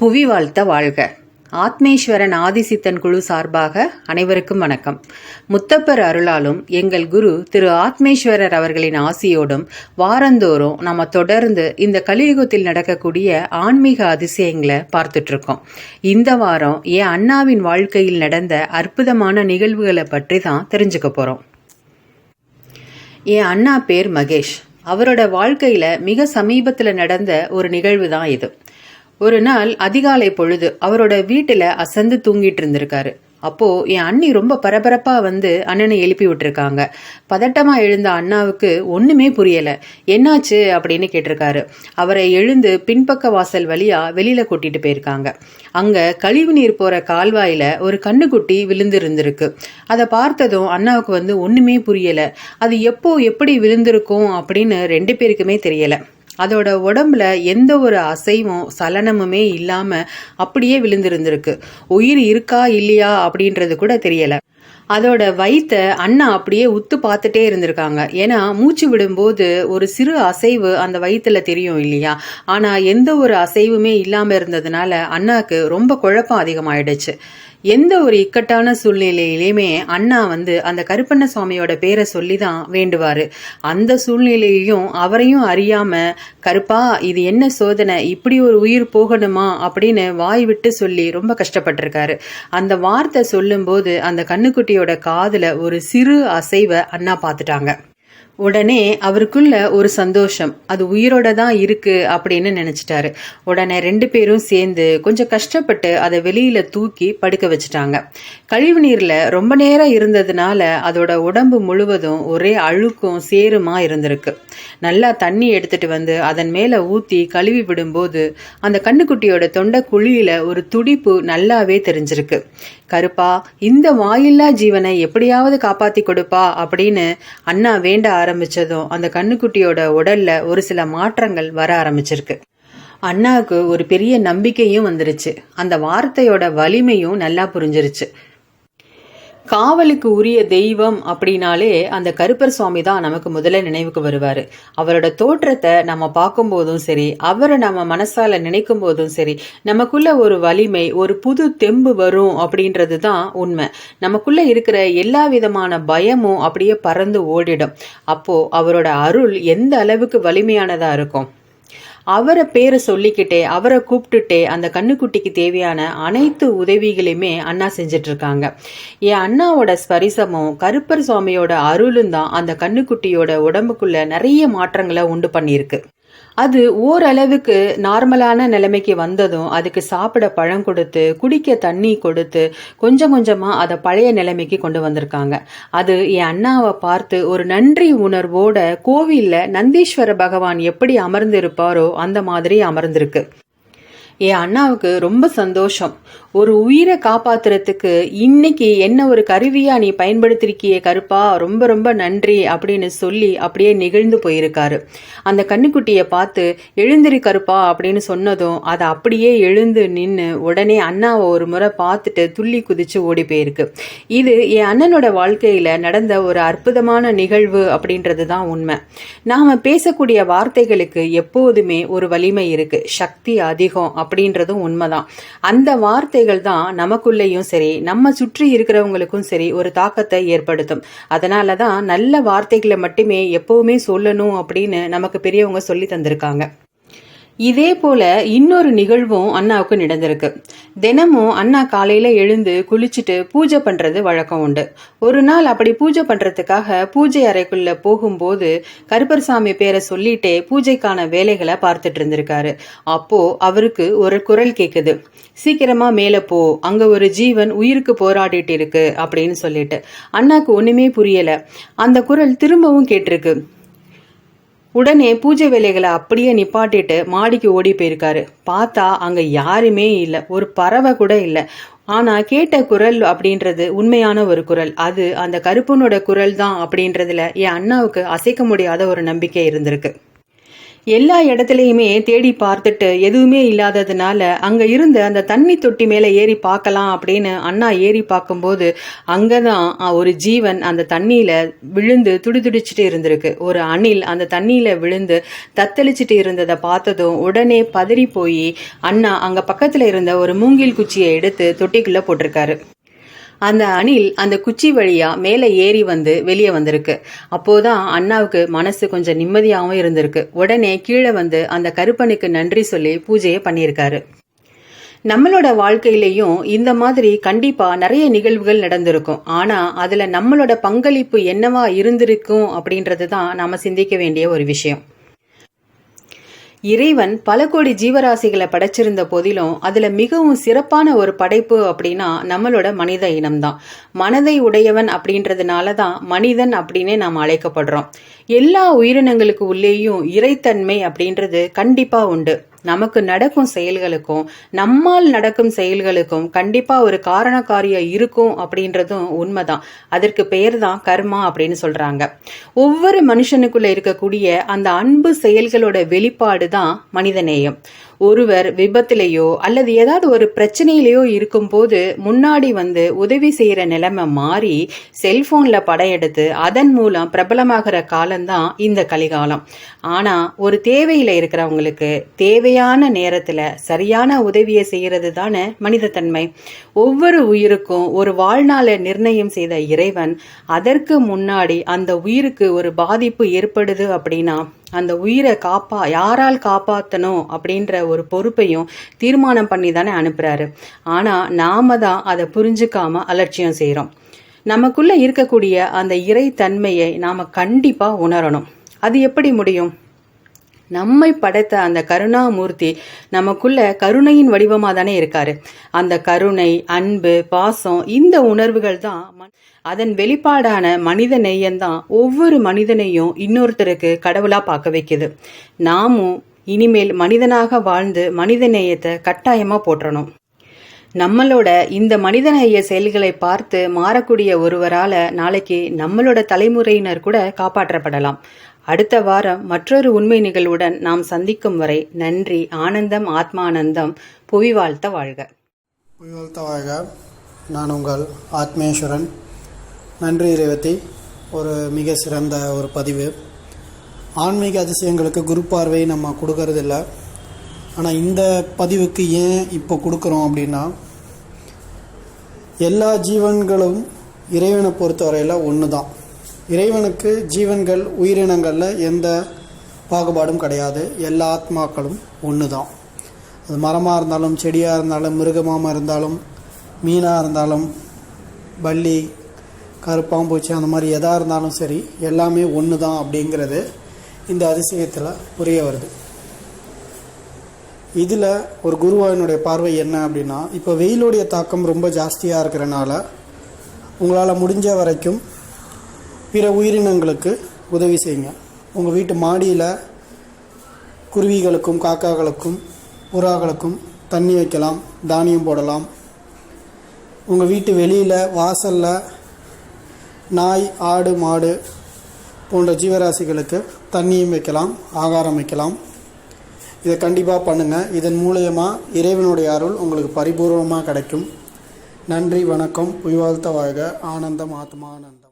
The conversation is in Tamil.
புவி வாழ்த்த வாழ்க. ஆத்மேஸ்வரன் ஆதிசித்தன் குழு சார்பாக அனைவருக்கும் வணக்கம். முத்தப்பர் அருளாலும் எங்கள் குரு திரு ஆத்மேஸ்வரர் அவர்களின் ஆசியோடும் வாரந்தோறும் நம்ம தொடர்ந்து இந்த கலியுகத்தில் நடக்கக்கூடிய ஆன்மீக அதிசயங்களை பார்த்துட்டு இருக்கோம் இந்த வாரம் என் அண்ணாவின் வாழ்க்கையில் நடந்த அற்புதமான நிகழ்வுகளை பற்றி தான் தெரிஞ்சுக்க போறோம். என் அண்ணா பேர் மகேஷ். அவரோட வாழ்க்கையில மிக சமீபத்தில் நடந்த ஒரு நிகழ்வு தான் இது. ஒரு நாள் அதிகாலை பொழுது அவரோட வீட்டுல அசந்து தூங்கிட்டு இருந்திருக்காரு. அப்போ என் அண்ணி ரொம்ப பரபரப்பா வந்து அண்ணனை எழுப்பி விட்டுருக்காங்க. பதட்டமா எழுந்த அண்ணாவுக்கு ஒண்ணுமே புரியல. என்னாச்சு? அப்படின்னு கேட்டிருக்காரு. அவரை எழுந்து பின்பக்க வாசல் வழியா வெளியில கூட்டிட்டு போயிருக்காங்க. அங்க கழிவு நீர் போற கால்வாயில ஒரு கண்ணுக்குட்டி விழுந்து இருந்திருக்கு அதை பார்த்ததும் அண்ணாவுக்கு வந்து ஒண்ணுமே புரியல. அது எப்போ எப்படி விழுந்திருக்கும் அப்படின்னு ரெண்டு பேருக்குமே தெரியல. அதோட உடம்புல எந்த ஒரு அசைவும் சலனமுமே இல்லாம அப்படியே விழுந்திருந்திருக்கு. உயிர் இருக்கா இல்லையா அப்படின்றது கூட தெரியல. அதோட வயித்த அண்ணா அப்படியே உத்து பார்த்துட்டே இருந்திருக்காங்க. ஏன்னா மூச்சு விடும்போது ஒரு சிறு அசைவு அந்த வயிற்றுல தெரியும் இல்லையா? ஆனா எந்த ஒரு அசைவுமே இல்லாம இருந்ததுனால அண்ணாக்கு ரொம்ப குழப்பம் அதிகமாயிடுச்சு. எந்த ஒரு இக்கட்டான சூழ்நிலையிலையுமே அண்ணா வந்து அந்த கருப்பண்ண சுவாமியோட பேரை சொல்லி தான் வேண்டுவார். அந்த சூழ்நிலையையும் அவரையும் அறியாம கருப்பா இது என்ன சோதனை? இப்படி ஒரு உயிர் போகணுமா? அப்படின்னு வாய் விட்டு சொல்லி ரொம்ப கஷ்டப்பட்டிருக்காரு. அந்த வார்த்தை சொல்லும்போது அந்த கண்ணுக்குட்டியோட காதில் ஒரு சிறு அசைவை அண்ணா பார்த்துட்டாங்க. உடனே அவருக்குள்ள ஒரு சந்தோஷம். அது உயிரோட தான் இருக்கு அப்படின்னு நினைச்சிட்டாரு. உடனே ரெண்டு பேரும் சேர்ந்து கொஞ்சம் கஷ்டப்பட்டு அதை வெளியில தூக்கி படுக்க வச்சுட்டாங்க. கழிவு நீர்ல ரொம்ப நேரம் இருந்ததுனால அதோட உடம்பு முழுவதும் ஒரே அழுக்கும் சேருமா இருந்திருக்கு. நல்லா தண்ணி எடுத்துட்டு வந்து அதன் மேல ஊத்தி கழுவி விடும்போது அந்த கண்ணுக்குட்டியோட தொண்டை குழியில ஒரு துடிப்பு நல்லாவே தெரிஞ்சிருக்கு. கருப்பா இந்த வாயில்லா ஜீவனை எப்படியாவது காப்பாத்தி கொடுப்பா அப்படின்னு அண்ணா வேண்ட ஆரம்பிச்சதும் அந்த கண்ணுக்குட்டியோட உடல்ல ஒரு சில மாற்றங்கள் வர ஆரம்பிச்சிருக்கு. அண்ணாவுக்கு ஒரு பெரிய நம்பிக்கையும் வந்துருச்சு. அந்த வார்த்தையோட வலிமையும் நல்லா புரிஞ்சிருச்சு. காவலுக்கு உரிய தெய்வம் அப்படின்னாலே அந்த கருப்பர் சுவாமி தான் நமக்கு முதல்ல நினைவுக்கு வருவார். அவரோட தோற்றத்தை நம்ம பார்க்கும்போதும் சரி அவரை நம்ம மனசால நினைக்கும் போதும் சரி நமக்குள்ள ஒரு வலிமை ஒரு புது தெம்பு வரும் அப்படின்றது தான் உண்மை. நமக்குள்ள இருக்கிற எல்லா விதமான பயமும் அப்படியே பறந்து ஓடிடும். அப்போ அவரோட அருள் எந்த அளவுக்கு வலிமையானதா இருக்கும்? அவரை பேரை சொல்லிக்கிட்டே அவரை கூப்பிட்டுட்டே அந்த கண்ணுக்குட்டிக்கு தேவையான அனைத்து உதவிகளையுமே அண்ணா செஞ்சிட்டு இருக்காங்க என் அண்ணாவோட ஸ்பரிசமும் கருப்பர் சுவாமியோட அருளும் தான் அந்த கண்ணுக்குட்டியோட உடம்புக்குள்ள நிறைய மாற்றங்களை உண்டு பண்ணியிருக்கு. அது ஓரளவுக்கு நார்மலான நிலைமைக்கு வந்ததும் அதுக்கு சாப்பிட பழம் கொடுத்து குடிக்க தண்ணி கொடுத்து கொஞ்சம் கொஞ்சமா அதை பழைய நிலைமைக்கு கொண்டு வந்திருக்காங்க. அது என் அண்ணாவை பார்த்து ஒரு நன்றி உணர்வோட கோவில்ல நந்தீஸ்வர பகவான் எப்படி அமர்ந்திருப்பாரோ அந்த மாதிரி அமர்ந்திருக்கு. என் அண்ணாவுக்கு ரொம்ப சந்தோஷம். ஒரு உயிரை காப்பாத்துறதுக்கு இன்னைக்கு என்ன ஒரு கருவியா நீ பயன்படுத்திருக்கிய கருப்பா? ரொம்ப ரொம்ப நன்றி அப்படின்னு சொல்லி அப்படியே நிகழ்ந்து போயிருக்காரு. அந்த கண்ணுக்குட்டியை பார்த்து எழுந்திரி கருப்பா அப்படின்னு சொன்னதும் அதை அப்படியே எழுந்து நின்று உடனே அண்ணாவை ஒரு முறை பார்த்துட்டு துள்ளி குதிச்சு ஓடி போயிருக்கு. இது என் அண்ணனோட வாழ்க்கையில நடந்த ஒரு அற்புதமான நிகழ்வு அப்படின்றது தான் உண்மை. நாம பேசக்கூடிய வார்த்தைகளுக்கு எப்போதுமே ஒரு வலிமை இருக்கு. சக்தி அதிகம் அப்படின்றதும் உண்மைதான். அந்த வார்த்தை வார்த்தைகள் தான் நமக்குள்ளேயும் சரி நம்ம சுற்றி இருக்கிறவங்களுக்கும் சரி ஒரு தாக்கத்தை ஏற்படுத்தும். அதனால தான் நல்ல வார்த்தைகளை மட்டுமே எப்பவுமே சொல்லணும் அப்படின்னு நமக்கு பெரியவங்க சொல்லி தந்திருக்காங்க. இதே போல இன்னொரு நிகழ்வும் அண்ணாவுக்கு நடந்திருக்கு. தினமும் அண்ணா காலையில எழுந்து குளிச்சுட்டு பூஜை பண்றது வழக்கம் உண்டு. ஒரு நாள் அப்படி பூஜை பண்றதுக்காக பூஜை அறைக்குள்ள போகும்போது கருப்பர்சாமி பேரை சொல்லிட்டே பூஜைக்கான வேலைகளை பார்த்துட்டு இருந்திருக்காரு. அப்போ அவருக்கு ஒரு குரல் கேக்குது. சீக்கிரமா மேல போ. அங்க ஒரு ஜீவன் உயிருக்கு போராடிட்டு இருக்கு அப்படின்னு சொல்லிட்டு. அண்ணாக்கு ஒண்ணுமே புரியல. அந்த குரல் திரும்பவும் கேட்டிருக்கு. உடனே பூஜை வேலைகளை அப்படியே நிப்பாட்டிட்டு மாடிக்கு ஓடி போயிருக்காரு. பார்த்தா அங்க யாருமே இல்லை. ஒரு பறவை கூட இல்லை. ஆனா கேட்ட குரல் அப்படின்றது உண்மையான ஒரு குரல். அது அந்த கருப்பனோட குரல் தான் அப்படின்றதுல என் அண்ணாவுக்கு அசைக்க முடியாத ஒரு நம்பிக்கை இருந்திருக்கு. எல்லா இடத்துலையுமே தேடி பார்த்துட்டு எதுவுமே இல்லாததுனால அங்க இருந்த அந்த தண்ணி தொட்டி மேல ஏறி பார்க்கலாம் அப்படின்னு அண்ணா ஏறி பார்க்கும்போது அங்கதான் தான் ஒரு ஜீவன் அந்த தண்ணியில விழுந்து துடிதுடிச்சிட்டு இருந்திருக்கு. ஒரு அணில் அந்த தண்ணியில விழுந்து தத்தளிச்சிட்டு இருந்ததை பார்த்ததும் உடனே பதறி போய் அண்ணா அங்க பக்கத்துல இருந்த ஒரு மூங்கில் குச்சியை எடுத்து தொட்டிக்குள்ள போட்டிருக்காரு. அந்த அணில் அந்த குச்சி வழியா மேலே ஏறி வந்து வெளியே வந்திருக்கு. அப்போதான் அண்ணாவுக்கு மனசு கொஞ்சம் நிம்மதியாகவும் இருந்திருக்கு. உடனே கீழே வந்து அந்த கருப்பனுக்கு நன்றி சொல்லி பூஜையை பண்ணியிருக்காரு. நம்மளோட வாழ்க்கையிலையும் இந்த மாதிரி கண்டிப்பா நிறைய நிகழ்வுகள் நடந்திருக்கும். ஆனா அதுல நம்மளோட பங்களிப்பு என்னவா இருந்திருக்கும் அப்படின்றது தான் நாம சிந்திக்க வேண்டிய ஒரு விஷயம். இறைவன் பல கோடி ஜீவராசிகளை படைச்சிருந்த போதிலும் அதுல மிகவும் சிறப்பான ஒரு படைப்பு அப்படின்னா நம்மளோட மனித இனம்தான். மனதை உடையவன் அப்படின்றதுனால தான் மனிதன் அப்படின்னே நாம் அழைக்கப்படுறோம். எல்லா உயிரினங்களுக்கு உள்ளேயும் இறைத்தன்மை அப்படின்றது கண்டிப்பா உண்டு. நமக்கு நடக்கும் செயல்களுக்கும் நம்மால் நடக்கும் செயல்களுக்கும் கண்டிப்பா ஒரு காரண காரியம் இருக்கும் அப்படின்றதும் உண்மைதான். அதற்கு பெயர் தான் கர்மா அப்படின்னு சொல்றாங்க. ஒவ்வொரு மனுஷனுக்குள்ள இருக்கக்கூடிய அந்த அன்பு செயல்களோட வெளிப்பாடு தான் மனிதநேயம். ஒருவர் விபத்திலேயோ அல்லது ஏதாவது ஒரு பிரச்சனையிலேயோ இருக்கும்போது முன்னாடி வந்து உதவி செய்யற நிலைமை மாறி செல்போன்ல படையெடுத்து அதன் மூலம் பிரபலமாகிற காலம்தான் இந்த கலிகாலம். ஆனா ஒரு தேவையில இருக்கிறவங்களுக்கு தேவையான நேரத்துல சரியான உதவியை செய்யறது தானே மனிதத்தன்மை. ஒவ்வொரு உயிருக்கும் ஒரு வாழ்நாளை நிர்ணயம் செய்த இறைவன் அதற்கு முன்னாடி அந்த உயிருக்கு ஒரு பாதிப்பு ஏற்படுது அப்படின்னா அந்த உயிரை காப்பா யாரால் காப்பாற்றணும் அப்படின்ற ஒரு பொறுப்பையும் தீர்மானம் பண்ணி தானே அனுப்புறாரு. ஆனா நாம தான் அதை புரிஞ்சுக்காம அலட்சியம் செய்கிறோம் நமக்குள்ள இருக்கக்கூடிய அந்த இறைத்தன்மையை நாம கண்டிப்பா உணரணும். அது எப்படி முடியும்? நம்மை படைத்த அந்த கருணாமூர்த்தி நமக்குள்ள கருணையின் வடிவமா தானே இருக்காரு. அந்த கருணை அன்பு பாசம் இந்த உணர்வுகள் தான் அதன் வெளிப்பாடான மனித நெய்யந்தான் ஒவ்வொரு மனிதனையும் இன்னொருத்தருக்கு கடவுளா பார்க்க வைக்குது. நாமும் இனிமேல் மனிதனாக வாழ்ந்து மனித நேயத்தை கட்டாயமா போற்றணும். நம்மளோட இந்த மனிதநேய செயல்களை பார்த்து மாறக்கூடிய ஒருவரால நாளைக்கு நம்மளோட தலைமுறையினர் கூட காப்பாற்றப்படலாம். அடுத்த வாரம் மற்றொரு உண்மை நிகழ்வுடன் நாம் சந்திக்கும் வரை நன்றி ஆனந்தம் ஆத்மானந்தம். புவி வாழ்த்த வாழ்க. புவி வாழ்த்த வாழ்க. நான் உங்கள் ஆத்மேஸ்வரன். நன்றி இறைவத்தி. ஒரு மிக சிறந்த ஒரு பதிவு. ஆன்மீக அதிசயங்களுக்கு குரு பார்வை நம்ம கொடுக்கறதில்ல. ஆனால் இந்த பதிவுக்கு ஏன் இப்போ கொடுக்குறோம் அப்படின்னா எல்லா ஜீவன்களும் இறைவனை பொறுத்தவரையில் ஒன்று தான் இறைவனுக்கு ஜீவன்கள் உயிரினங்களில் எந்த பாகுபாடும் கிடையாது. எல்லா ஆத்மாக்களும் ஒன்று தான் அது மரமாக இருந்தாலும் செடியாக இருந்தாலும் மிருகமாக இருந்தாலும் மீனாக இருந்தாலும் பள்ளி கருப்பாம்பூச்சி அந்த மாதிரி எதாக இருந்தாலும் சரி எல்லாமே ஒன்று தான் அப்படிங்கிறது இந்த அதிசயத்தில் புரிய வருது. இதில் ஒரு குருவாயினுடைய பார்வை என்ன அப்படின்னா இப்போ வெயிலுடைய தாக்கம் ரொம்ப ஜாஸ்தியாக இருக்கிறனால உங்களால் முடிஞ்ச வரைக்கும் பிற உயிரினங்களுக்கு உதவி செய்யுங்க. உங்கள் வீட்டு மாடியில் குருவிகளுக்கும் காக்காக்களுக்கும் புறாக்களுக்கும் தண்ணி வைக்கலாம் தானியம் போடலாம். உங்கள் வீட்டு வெளியில் வாசலில் நாய் ஆடு மாடு போன்ற ஜீவராசிகளுக்கு தண்ணியும் வைக்கலாம் ஆகாரம் வைக்கலாம். இதை கண்டிப்பாக பண்ணுங்கள் இதன் மூலயமா இறைவனுடைய அருள் உங்களுக்கு பரிபூர்வமாக கிடைக்கும். நன்றி வணக்கம். உய்வாழ்த்த வாழ்க. ஆனந்தம் ஆத்மானந்தம்.